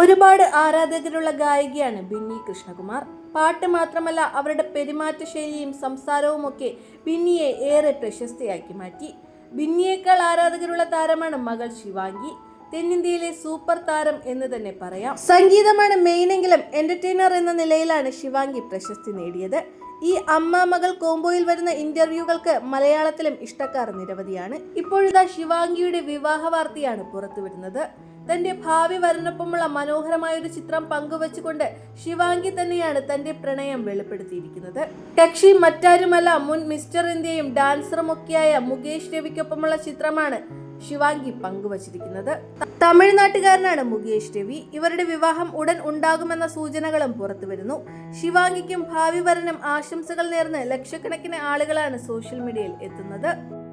ഒരുപാട് ആരാധകരുള്ള ഗായികയാണ് ബിന്നി കൃഷ്ണകുമാർ. പാട്ട് മാത്രമല്ല അവരുടെ പെരുമാറ്റ ശൈലിയും സംസാരവും ഒക്കെ ബിന്നിയെ ഏറെ പ്രശസ്തയാക്കി മാറ്റി. ബിന്നിയേക്കാൾ ആരാധകരുള്ള താരമാണ് മകൾ ശിവാംഗി തെന്നിന്ത്യയിലെ സൂപ്പർ താരം എന്ന് തന്നെ പറയാം. സംഗീതമാണ് മെയിനെങ്കിലും എന്റർടൈനർ എന്ന നിലയിലാണ് ശിവാംഗി പ്രശസ്തി നേടിയത്. ഈ അമ്മ മകൾ കോംബോയിൽ വരുന്ന ഇന്റർവ്യൂകൾക്ക് മലയാളത്തിലും ഇഷ്ടക്കാർ നിരവധിയാണ്. ഇപ്പോഴിതാ ശിവാംഗിയുടെ വിവാഹ വാർത്തയാണ് പുറത്തുവിടുന്നത്. തന്റെ ഭാവി വരനൊപ്പമുള്ള മനോഹരമായ ഒരു ചിത്രം പങ്കുവച്ചുകൊണ്ട് ശിവാംഗി തന്നെയാണ് തന്റെ പ്രണയം വെളിപ്പെടുത്തിയിരിക്കുന്നത്. കക്ഷി മറ്റാരുമല്ല മുൻ മിസ്റ്റർ ഇന്ത്യയും ഡാൻസറും ഒക്കെയായ മുകേഷ് രവിക്കൊപ്പമുള്ള ചിത്രമാണ് ശിവാംഗി പങ്കുവച്ചിരിക്കുന്നത്. തമിഴ്നാട്ടുകാരനാണ് മുകേഷ് രവി. ഇവരുടെ വിവാഹം ഉടൻ ഉണ്ടാകുമെന്ന സൂചനകളും പുറത്തുവരുന്നു ശിവാംഗിക്കും ഭാവി വരനും ആശംസകൾ നേർന്ന് ലക്ഷക്കണക്കിന് ആളുകളാണ് സോഷ്യൽ മീഡിയയിൽ എത്തുന്നത്.